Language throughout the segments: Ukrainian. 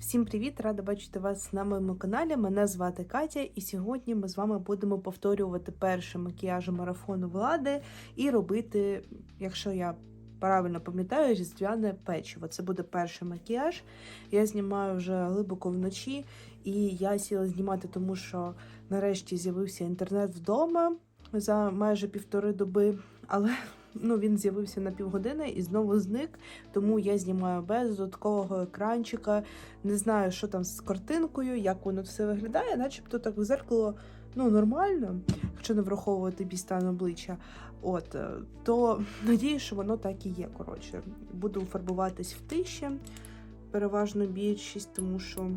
Всім привіт! Рада бачити вас на моєму каналі. Мене звати Катя, і сьогодні ми з вами будемо повторювати перший макіяж марафону влади і робити, якщо я правильно пам'ятаю, різдвяне печиво. Це буде перший макіяж. Я знімаю вже глибоко вночі, і я сіла знімати, тому що нарешті з'явився інтернет вдома за майже півтори доби. Але ну, він з'явився на півгодини і знову зник. Тому я знімаю без додаткового екранчика. Не знаю, що там з картинкою, як воно все виглядає, начебто так в зеркало ну, нормально, якщо не враховувати бій стан обличчя. От, е, то надію, що воно так і є. Коротше, буду фарбуватись в тиші, переважно більшість, тому що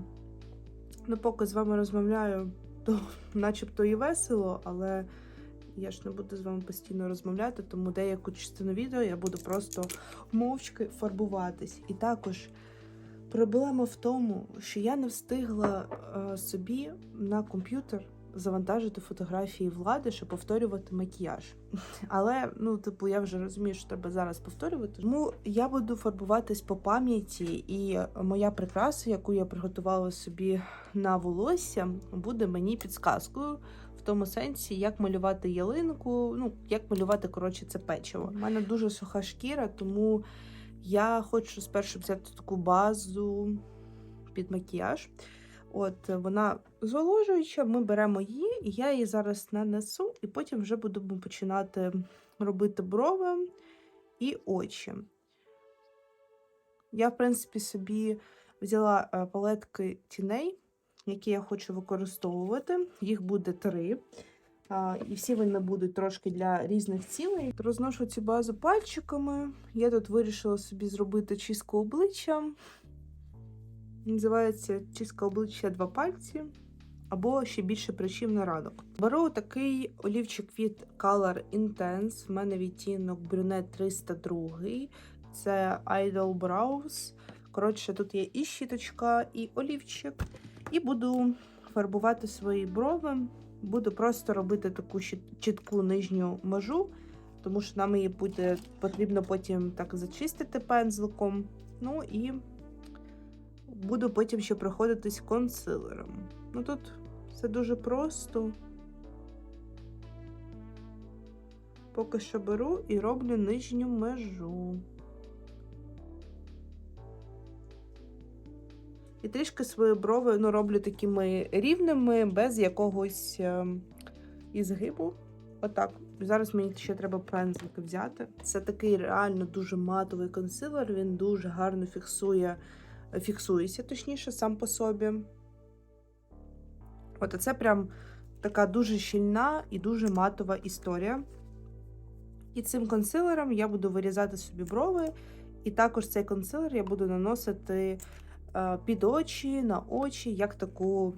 ну, поки з вами розмовляю, то начебто і весело, але я ж не буду з вами постійно розмовляти, тому деяку частину відео я буду просто мовчки фарбуватись. І також проблема в тому, що я не встигла е, собі на комп'ютер завантажити фотографії влади, щоб повторювати макіяж. Але, ну, типу, я вже розумію, що треба зараз повторювати. Тому я буду фарбуватись по пам'яті, і моя прикраса, яку я приготувала собі на волосся, буде мені підсказкою. В тому сенсі, як малювати ялинку, ну, як малювати, коротше, це печиво. У мене дуже суха шкіра, тому я хочу спершу взяти таку базу під макіяж. От вона зволожуюча, ми беремо її, і я її зараз нанесу, і потім вже будемо починати робити брови і очі. Я, в принципі, собі взяла е, палетки тіней, які я хочу використовувати. Їх буде три. І всі вони будуть трошки для різних цілей. Розношу цю базу пальчиками. Я тут вирішила собі зробити чистку обличчя. Називається чистка обличчя два пальці. Або ще більше причин на ранок. Беру такий олівчик від Color Intense. В мене відтінок Brunette 302. Це Idol Brows. Коротше, тут є і щіточка, і олівчик. І буду фарбувати свої брови. Буду просто робити таку чітку нижню межу, тому що нам її буде потрібно потім так зачистити пензликом. Ну і буду потім ще проходитись консилером. Ну тут все дуже просто. Поки що беру і роблю нижню межу. І трішки свої брови ну, роблю такими рівними, без якогось е, ізгибу. Отак. Зараз мені ще треба пензлики взяти. Це такий реально дуже матовий консилер, він дуже гарно фіксує, фіксується, точніше, сам по собі. От це прям така дуже щільна і дуже матова історія. І цим консилером я буду вирізати собі брови, і також цей консилер я буду наносити під очі, на очі, як таку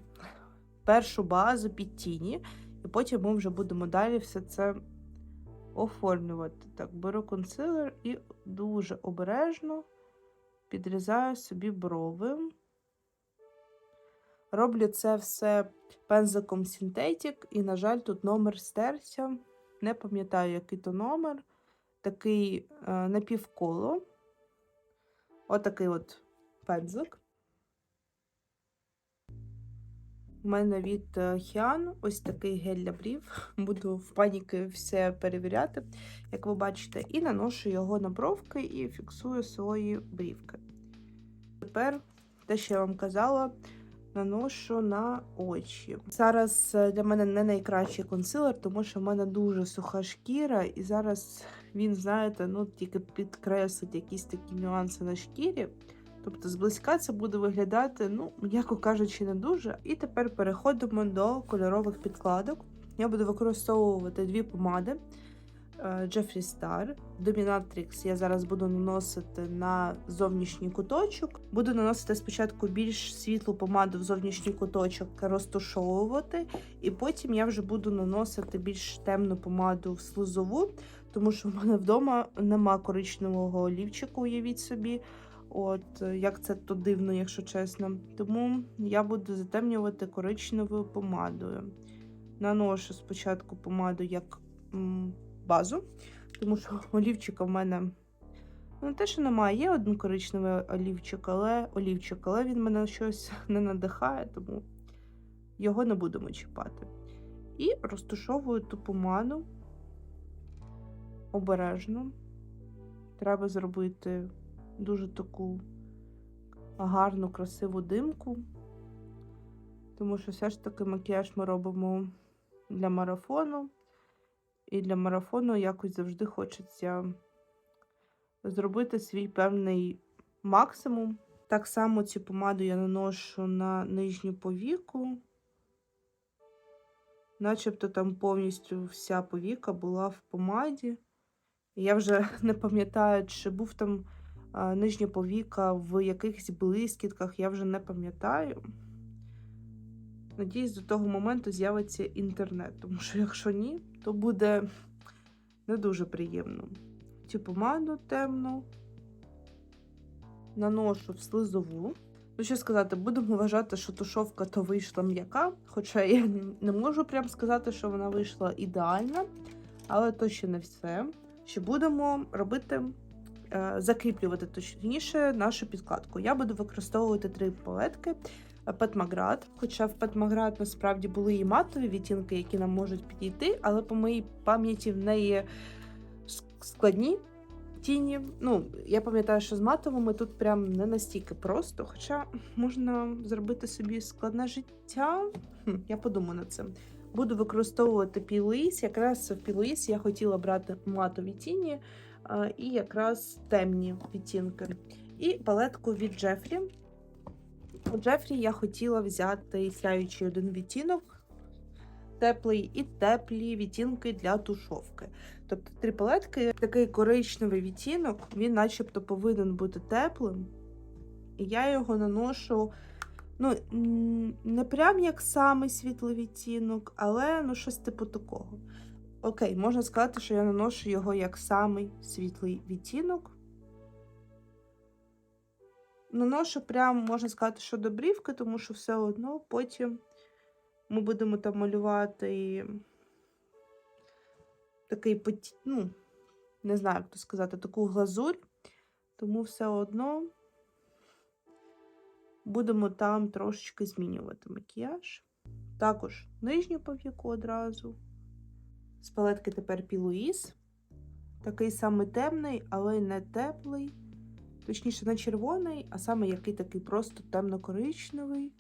першу базу під тіні. І потім ми вже будемо далі все це оформлювати. Так, беру консилер і дуже обережно підрізаю собі брови. Роблю це все пензиком Synthetic, і, на жаль, тут номер стерся. Не пам'ятаю, який то номер. Такий е, напівколо. Отакий от пензик. У мене від Хіан ось такий гель для брів. Буду в паніки все перевіряти, як ви бачите, і наношу його на бровки і фіксую свої брівки. Тепер, те, що я вам казала, наношу на очі. Зараз е, для мене не найкращий консилер, тому що в мене дуже суха шкіра, і зараз він, знаєте, ну тільки підкреслить якісь такі нюанси на шкірі. Тобто зблизька це буде виглядати, ну, м'яко кажучи, не дуже. І тепер переходимо до кольорових підкладок. Я буду використовувати дві помади Jeffree Star. Dominatrix я зараз буду наносити на зовнішній куточок. Буду наносити спочатку більш світлу помаду в зовнішній куточок, розтушовувати, і потім я вже буду наносити більш темну помаду в слузову, тому що в мене вдома нема коричневого олівчику, уявіть собі. От, як це то дивно, якщо чесно. Тому я буду затемнювати коричневою помадою. Наношу спочатку помаду як м, базу, тому що олівчика в мене Ну, те, що немає, є один коричневий олівчик, але олівчик, але він мене щось не надихає, тому його не будемо чіпати. І розтушовую ту помаду обережно. Треба зробити дуже таку гарну, красиву димку. Тому що все ж таки макіяж ми робимо для марафону. І для марафону якось завжди хочеться зробити свій певний максимум. Так само цю помаду я наношу на нижню повіку. Начебто там повністю вся повіка була в помаді. Я вже не пам'ятаю, чи був там а, нижня повіка в якихось блискітках, я вже не пам'ятаю. Надіюсь, до того моменту з'явиться інтернет, тому що якщо ні, то буде не дуже приємно. Цю помаду темну наношу в слизову. Ну, що сказати, будемо вважати, що тушовка то вийшла м'яка, хоча я не можу прям сказати, що вона вийшла ідеальна, але то ще не все. Ще будемо робити, закріплювати точніше нашу підкладку. Я буду використовувати три палетки. Петмаград, хоча в Петмаград насправді були і матові відтінки, які нам можуть підійти, але по моїй пам'яті в неї складні тіні. Ну, я пам'ятаю, що з матовими тут прям не настільки просто, хоча можна зробити собі складне життя. Хм, я подумаю над цим. Буду використовувати пілуїс. Якраз в пілуїс я хотіла брати матові тіні і якраз темні відтінки. І палетку від Джефрі. У Джефрі я хотіла взяти сяючий один відтінок, теплий і теплі відтінки для тушовки. Тобто три палетки, такий коричневий відтінок, він начебто повинен бути теплим. І я його наношу, ну, не прям як самий світлий відтінок, але ну, щось типу такого. Окей, можна сказати, що я наношу його як самий світлий відтінок. Наношу прям, можна сказати, що до брівки, тому що все одно потім ми будемо там малювати такий ну, не знаю, як то сказати, таку глазурь, тому все одно будемо там трошечки змінювати макіяж. Також нижню повіку одразу. З палетки тепер Пілуїс. Такий самий темний, але не теплий. Точніше, не червоний, а саме який такий просто темно-коричневий.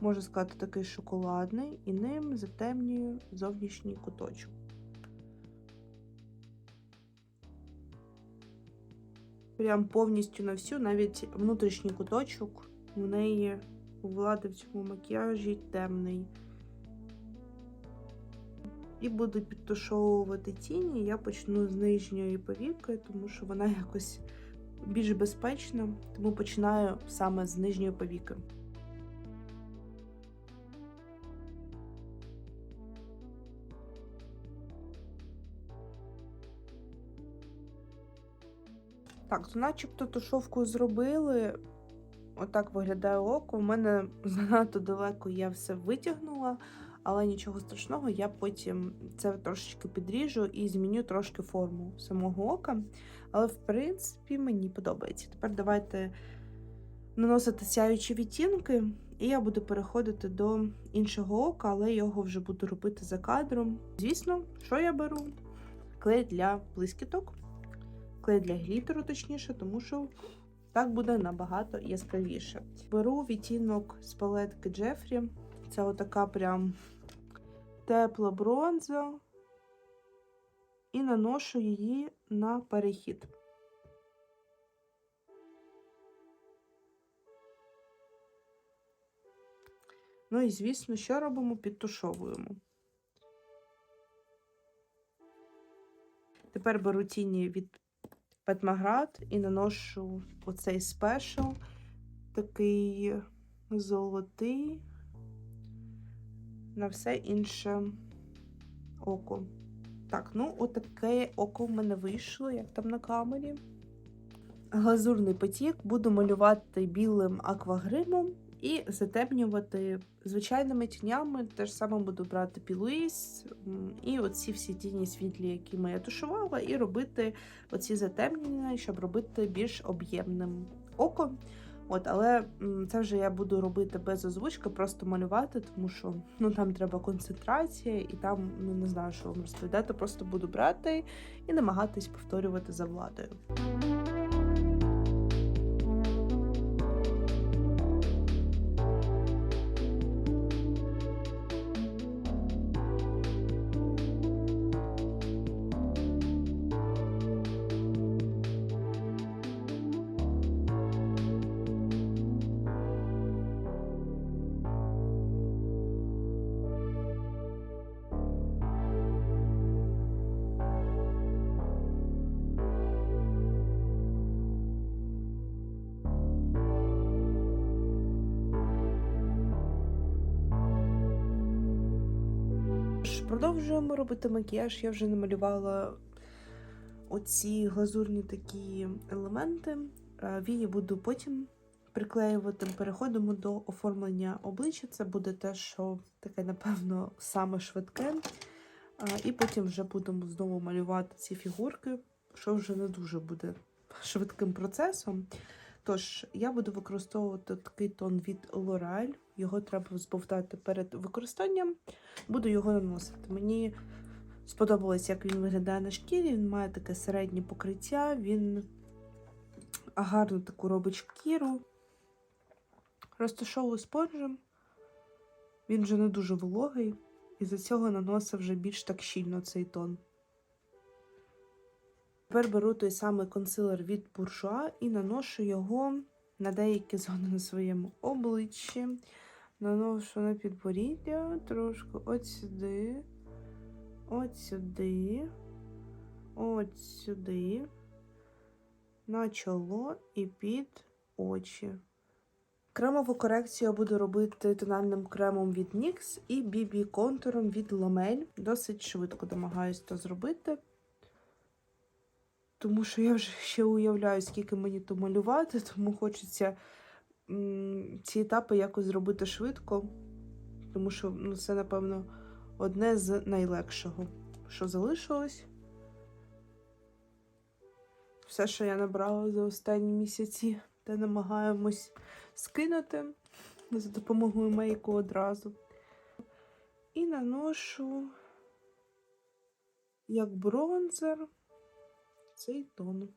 Можна сказати, такий шоколадний, і ним затемнюю зовнішній куточок. Прям повністю на всю, навіть внутрішній куточок в неї у влади в цьому макіяжі темний. І буду підтушовувати тіні. Я почну з нижньої повіки, тому що вона якось більш безпечна, тому починаю саме з нижньої повіки. Так, то начебто тушовку зробили. Отак виглядає око. У мене занадто далеко я все витягнула, але нічого страшного, я потім це трошечки підріжу і зміню трошки форму самого ока. Але, в принципі, мені подобається. Тепер давайте наносити сяючі відтінки, і я буду переходити до іншого ока, але його вже буду робити за кадром. Звісно, що я беру? Клей для блискіток, клей для глітеру, точніше, тому що так буде набагато яскравіше. Беру відтінок з палетки Джефрі. Це отака прям тепла бронза. І наношу її на перехід. Ну і, звісно, що робимо? Підтушовуємо. Тепер беру тіні від Петмаград і наношу оцей спешл, такий золотий, на все інше око. Так, ну, отаке око в мене вийшло, як там на камері. Глазурний потік буду малювати білим аквагримом І затемнювати звичайними тінями. Теж саме буду брати пілуїс і оці всі тіні світлі, які я тушувала, і робити оці затемнення, щоб робити більш об'ємним око. От, Але це вже я буду робити без озвучки, просто малювати, тому що ну там треба концентрація, і там ну не знаю, що вам розповідати. Просто буду брати і намагатись повторювати за владою. Продовжуємо робити макіяж. Я вже намалювала оці глазурні такі елементи. Вії буду потім приклеювати. Переходимо до оформлення обличчя. Це буде те, що таке, напевно, саме швидке. І потім вже будемо знову малювати ці фігурки, що вже не дуже буде швидким процесом. Тож, я буду використовувати такий тон від L'Oreal. Його треба збовтати перед використанням. Буду його наносити. Мені сподобалось, як він виглядає на шкірі. Він має таке середнє покриття, він гарну таку робить шкіру. Розташовую спонжем. Він вже не дуже вологий, і за цього наносив вже більш так щільно цей тон. Тепер беру той самий консилер від Bourjois і наношу його на деякі зони на своєму обличчі. Наношу на підборіддя, трошки от сюди, от сюди, от сюди, на чоло і під очі. Кремову корекцію я буду робити тональним кремом від NYX і BB контуром від Ламель. Досить швидко намагаюся це зробити. Тому що я вже ще уявляю, скільки мені то малювати, тому хочеться ці етапи якось зробити швидко, тому що ну, це, напевно, одне з найлегшого, що залишилось. Все, що я набрала за останні місяці, те намагаємось скинути за допомогою мейку одразу. І наношу як бронзер цей тон.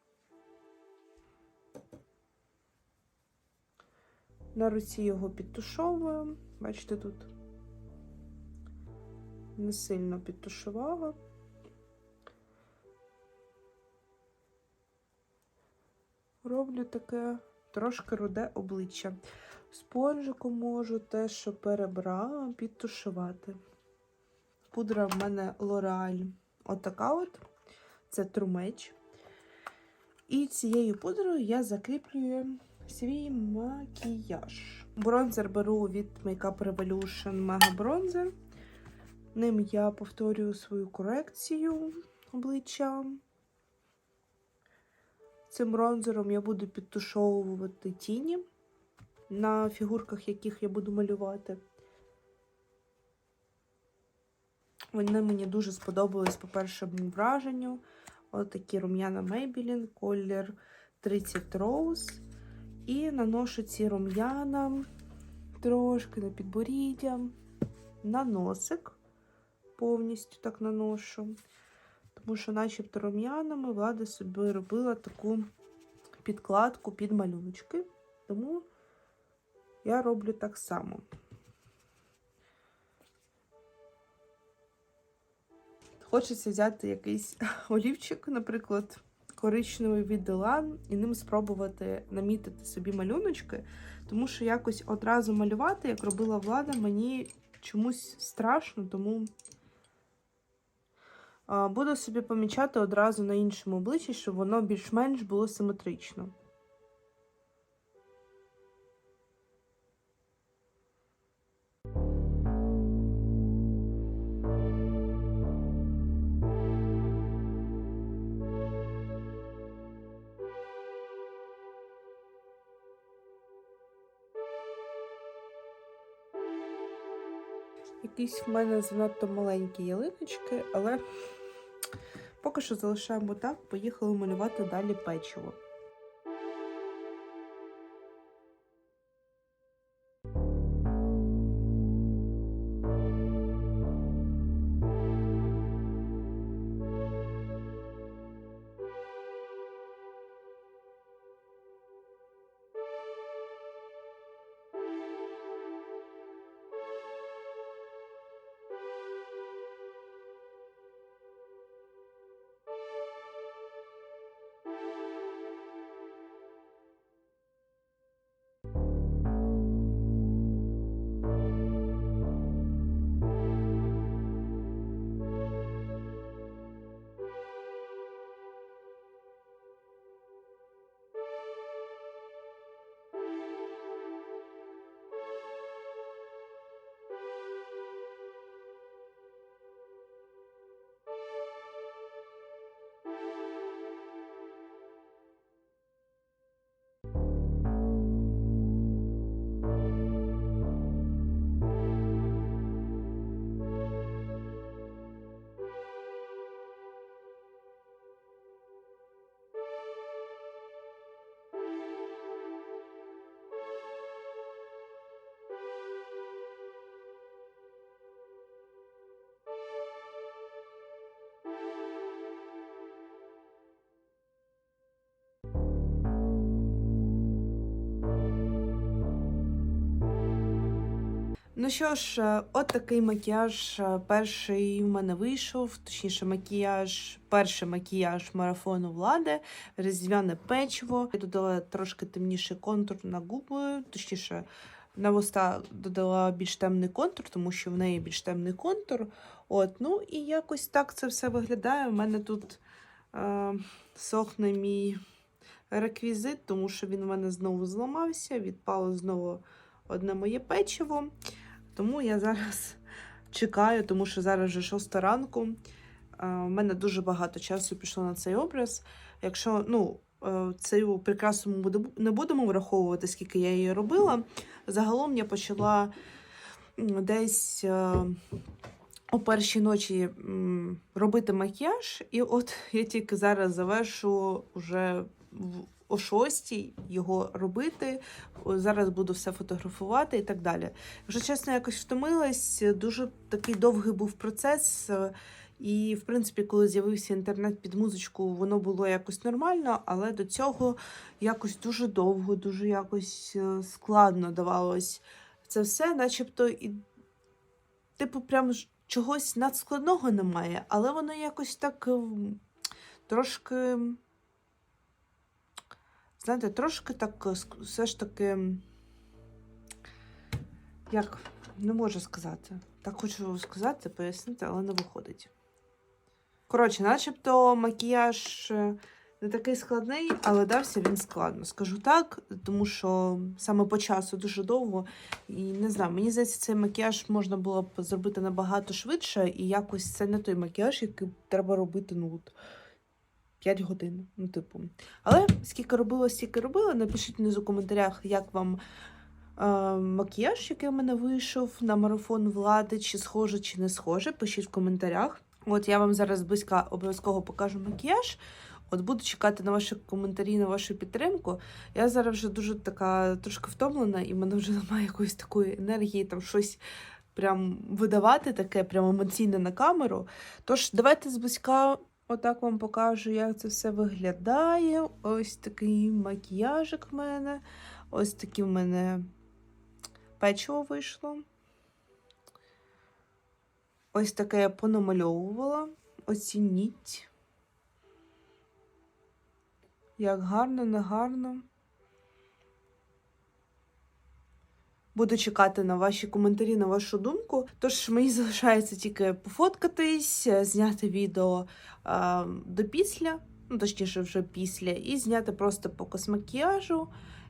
На руці його підтушовую. Бачите, тут не сильно підтушувала. Роблю таке трошки руде обличчя. Спонжиком можу те, що перебрала, підтушувати. Пудра в мене L'Oreal отака от. Це трумеч. І цією пудрою я закріплюю свій макіяж. Бронзер беру від Makeup Revolution Mega Bronzer. Ним я повторюю свою корекцію обличчя. Цим бронзером я буду підтушовувати тіні на фігурках, яких я буду малювати. Вони мені дуже сподобались по першому враженню. Ось такі рум'яна Maybelline, колір 30 Rose. І наношу ці рум'яна трошки на підборіддя, на носик, повністю так наношу. Тому що, начебто, рум'янами влада собі робила таку підкладку під малюночки. Тому я роблю так само. Хочеться взяти якийсь олівчик, наприклад коричневий від Делан і ним спробувати намітити собі малюночки, тому що якось одразу малювати, як робила влада, мені чомусь страшно, тому буду собі помічати одразу на іншому обличчі, щоб воно більш-менш було симетрично. Якісь в мене занадто маленькі ялиночки, але поки що залишаємо так, поїхали малювати далі печиво. Ну що ж, е, от такий макіяж е, перший в мене вийшов, точніше, макіяж, перший макіяж марафону влади, різдвяне печиво. Я додала трошки темніший контур на губи, точніше, на вуста додала більш темний контур, тому що в неї більш темний контур. От, ну і якось так це все виглядає. У мене тут е, сохне мій реквізит, тому що він у мене знову зламався, відпало знову одне моє печиво. Тому я зараз чекаю, тому що зараз вже 6 ранку. У мене дуже багато часу пішло на цей образ. Якщо ну, е, цю прикрасу ми не будемо враховувати, скільки я її робила. Загалом я почала десь е, о першій ночі робити макіяж, і от я тільки зараз завершу вже о шостій його робити. Зараз буду все фотографувати і так далі. Вже чесно, якось втомилась. Дуже такий довгий був процес. е, І, в принципі, коли з'явився інтернет під музичку, воно було якось нормально, але до цього якось дуже довго, дуже якось е, складно давалось це все, начебто, і, типу, прям чогось надскладного немає, але воно якось так ем, трошки. Знаєте, трошки так е, все ж таки. Як не можу сказати. Так хочу сказати, пояснити, але не виходить. Коротше, начебто макіяж е, не такий складний, але дався він складно. Скажу так, тому що саме по часу дуже довго. І не знаю, мені здається, цей макіяж можна було б зробити набагато швидше, і якось це не той макіяж, який треба робити, ну от 5 годин. Ну, типу. Але скільки робила, стільки робила. Напишіть внизу в коментарях, як вам е, макіяж, який у мене вийшов на марафон влади, чи схоже, чи не схоже. Пишіть в коментарях. От я вам зараз близька обов'язково покажу макіяж. От буду чекати на ваші коментарі, на вашу підтримку. Я зараз вже дуже така трошки втомлена, і в мене вже немає якоїсь такої енергії, там щось прям видавати, таке прям емоційне на камеру. Тож, давайте зблизька отак вам покажу, як це все виглядає. Ось такий макіяжик в мене. Ось таке в мене печиво вийшло. Ось таке я понамальовувала. Оцініть. Як гарно, не гарно. Буду чекати на ваші коментарі, на вашу думку. Тож мені залишається тільки пофоткатись, е, зняти відео а, до після, ну точніше, вже після, і зняти просто показ макіяжу,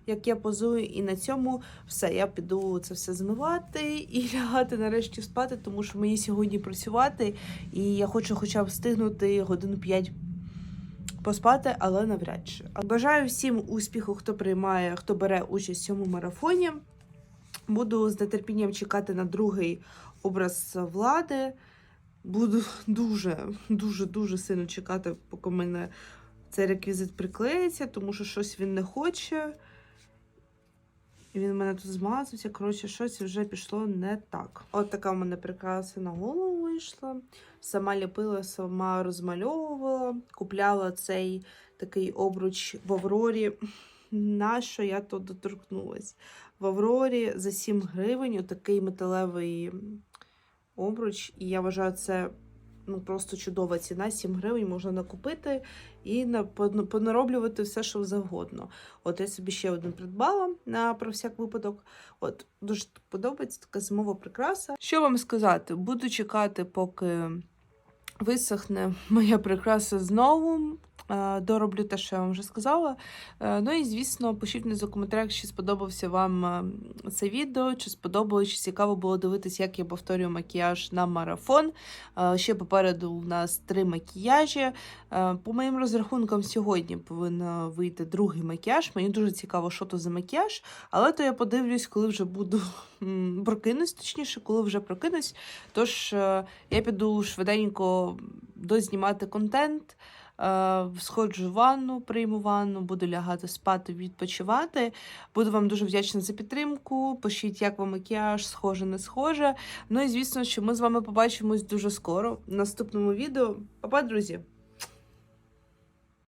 як я позую. І на цьому все. Я піду це все змивати і лягати нарешті спати, тому що мені сьогодні працювати, і я хочу хоча б встигнути годин 5 поспати, але навряд чи. Бажаю всім успіху, хто приймає, хто бере участь в цьому марафоні. Буду з нетерпінням чекати на другий образ влади. Буду дуже, дуже, дуже сильно чекати, поки в мене цей реквізит приклеїться, тому що щось він не хоче. І він мене тут змазався. Коротше, щось вже пішло не так. От така в мене прикраса на голову вийшла. Сама ліпила, сама розмальовувала, купляла цей такий обруч в Аврорі. Нащо я то доторкнулась? В Аврорі за 7 гривень отакий металевий обруч. І я вважаю, це ну, просто чудова ціна. 7 гривень можна накупити і понароблювати все, що завгодно. От я собі ще один придбала на про всяк випадок. От дуже подобається така зимова прикраса. Що вам сказати? Буду чекати, поки висохне моя прикраса знову. Е, Дороблю те, що я вам вже сказала. Е, Ну і звісно, пишіть внизу в коментарях, чи сподобався вам е, це відео, чи сподобалось, чи цікаво було дивитись, як я повторюю макіяж на марафон. Ще попереду у нас три макіяжі. По моїм розрахункам, сьогодні повинен вийти другий макіяж. Мені дуже цікаво, що то за макіяж, але то я подивлюсь, коли вже буду прокинусь, точніше, коли вже прокинусь. Тож я піду швиденько дознімати контент. Е, Сходжу в ванну, прийму ванну, буду лягати спати, відпочивати. Буду вам дуже вдячна за підтримку. Пишіть, як вам макіяж, схоже, не схоже. Ну і звісно, що ми з вами побачимось дуже скоро в наступному відео. Па-па, друзі!